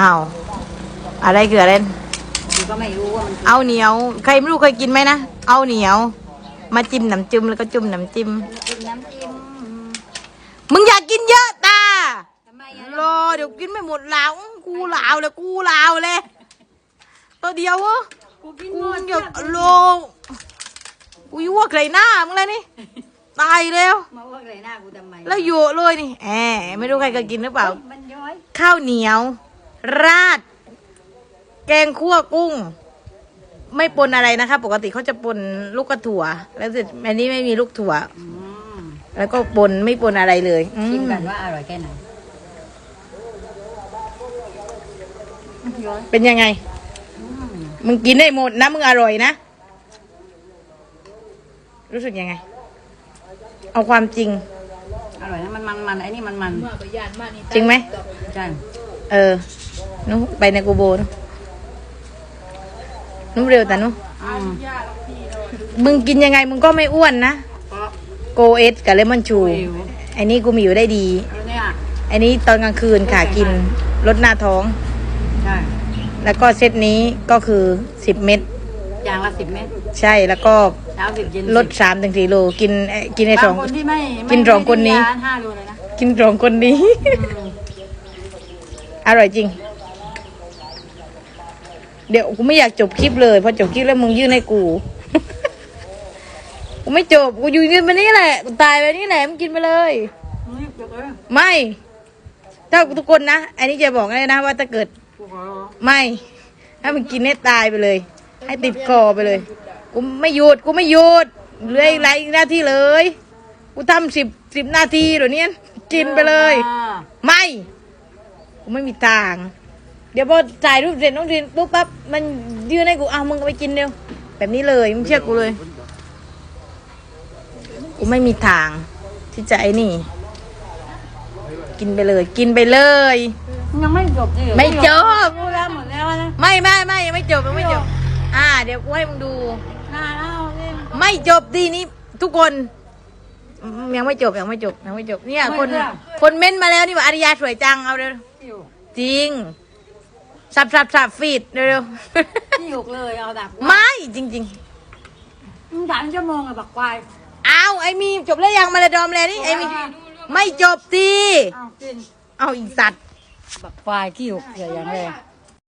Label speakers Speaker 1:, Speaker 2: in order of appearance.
Speaker 1: เอาอะไรเกลือเล่น
Speaker 2: กูก็ไม่รู้ว่ามัน
Speaker 1: เอาเหนียว ใครไม่รู้เคยกินไหมนะ เอาเหนียว มาจิ้มน้ำจิ้มแล้วก็จุ่มน้ำจิ้ม
Speaker 2: กินน้ำจิ้ม
Speaker 1: มึงอยากกินเยอะตา
Speaker 2: ทำไมอะ
Speaker 1: รอเดี๋ยวกินไม่หมดแล้วอื้อกูลาวเลยกูลาวเลยตัวเดียววะ
Speaker 2: กูกิน
Speaker 1: กู
Speaker 2: หมด
Speaker 1: อยากโลกูยั่วใส่หน้ามึงเลยนี่ตายแล้ว
Speaker 2: มาว่าอะไรหน้ากูทำไม
Speaker 1: แล้วอยู่เลยนี่แหมไม่รู้ใครเคยกินหรือเปล่า
Speaker 2: มันย้อย
Speaker 1: ข้าวเหนียว ราด แกงคั่วกุ้ง ไม่ปนอะไรนะคะ ปกติเขาจะปนลูกกระถั่ว แล้วเสร็จอันนี้ไม่มีลูกถั่ว
Speaker 2: อืม
Speaker 1: แล้วก็ปนไม่ปนอะไรเลยอื
Speaker 2: ชิม
Speaker 1: ม
Speaker 2: กันว่าอร่อยแค่ไหนย้อย
Speaker 1: เป็นยังไง
Speaker 2: อืม
Speaker 1: มึงกินได้หมดนะ มึงอร่อยนะ รู้สึกยังไง เอาความจริง
Speaker 2: อร่อยนะมันมันมันไอ้นี่มันมัน
Speaker 1: จริงไหม
Speaker 2: ใช่
Speaker 1: เออ นุไปในกูโบนุนุเร็วแต่นุ
Speaker 2: มึ
Speaker 1: งกินยังไงมึงก็ไม่อ้วนนะโกเอสกับเลมอนชูไอ้นี่กูมีอยู่ได้ดี
Speaker 2: แล้วเนี่ย
Speaker 1: ไอ้นี้ตอนกลางคืนค่ะกินลดหน้าท้อง
Speaker 2: ใช่
Speaker 1: แล้วก็เซตนี้ก็คือสิบเม็ด
Speaker 2: อย่างละสิบเม็ด
Speaker 1: ใช่แล้วก็ลดสามถึงสี่โลกินกินในสอง
Speaker 2: คนที่ไม่
Speaker 1: กินสองคนนี้ กินสองคนนี้
Speaker 2: อ
Speaker 1: ร่อยจริง เดี๋ยวกูไม่อยากจบคลิปเลยเพราะจบคลิปแล้วมึงยื่นให้กูกูไม่จบกูอยู่นี่มานี่แหละกูตายไปนี่แหละมึงกินไปเลย
Speaker 2: นี่เดี๋ยวเออ
Speaker 1: ไม่ ถ้าทุกคนนะอันนี้จะบอกเลยนะว่าถ้าเกิด ไม่ถ้ามึงกินให้ตายไปเลย ให้ติดคอไปเลยกูไม่หยุดกูไม่หยุดเหลืออีกหลายหน้าที่เลยกูทำสิบสิบนาทีเดี๋ยวนี้กินไปเลย ไม่กูไม่มีทาง เดี๋ยวพอถ่ายรูปเสร็จน้องทีนปุ๊บปั๊บมันยื่นให้กูเอามึงเอาไปกินเร็วแบบนี้เลยมึงเชื่อกูเลยกูไม่มีทาง ที่จะไอ้นี่ กินไปเลย กินไปเลย
Speaker 2: ยังไม่จบดิ
Speaker 1: ไม่จบ
Speaker 2: รู้แล้วหมดแล้วนะ
Speaker 1: ไม่ไม่ไม่ยังไม่จบยังไม่จบ อ่า เดี๋ยวกูให้มึงดู
Speaker 2: นานแล้วนี่
Speaker 1: ไม่จบดีนี้ทุกคนอืมยังไม่จบยังไม่จบยังไม่จบเนี่ย คนคนเม้นต์มาแล้วนี่ว่าอาริยาสวยจังเอาเร็ว
Speaker 2: อยู่
Speaker 1: จริง สับสับสับฟีดเร็ว
Speaker 2: ที่หยกเลยเอาดับ
Speaker 1: ๆไม่จริง
Speaker 2: มึงสามชั่วโมงอะบักควาย
Speaker 1: ๆเอาไอ้มีจบแล้วยังมาเลยดอมเลยนี่ไอ้มีไม่จบดี
Speaker 2: เอากิน
Speaker 1: เอาอีสัตว์
Speaker 2: บักควายขี้หยกเสียอย่างแรง